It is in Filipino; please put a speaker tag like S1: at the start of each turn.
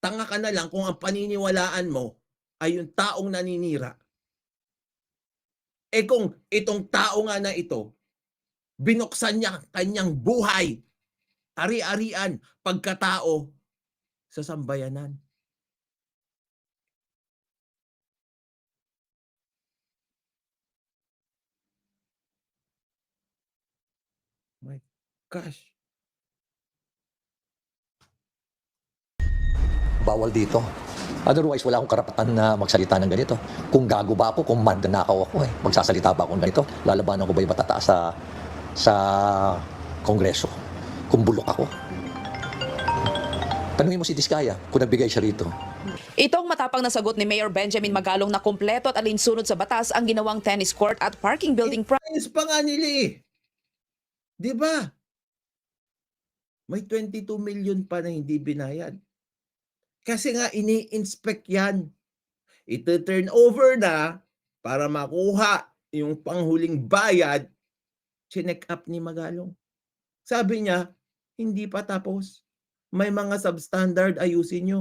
S1: tanga ka na lang kung ang paniniwalaan mo ay yung taong naninira. Eh kung itong tao nga na ito, binuksan niya kanyang buhay, ari-arian, pagkatao sa sambayanan. My gosh.
S2: Bawal dito. Otherwise, wala akong karapatan na magsalita ng ganito. Kung gago ba ako, kung magnanakaw ako, eh, magsasalita ba ako ng ganito? Lalabanan ko ba yung matataas sa, sa kongreso? Kung bulok ako? Tanungin mo si Diskaya kung nagbigay siya rito.
S3: Itong matapang na sagot ni Mayor Benjamin Magalong na kumpleto at alinsunod sa batas ang ginawang tennis court at parking building pro-
S1: Ayos pa nga nila eh. Di ba? May 22 million pa na hindi binayad. Kasi nga ini-inspect yan. Ito turn over na para makuha yung panghuling bayad, chinek up ni Magalong. Sabi niya, hindi pa tapos. May mga substandard ayusin nyo.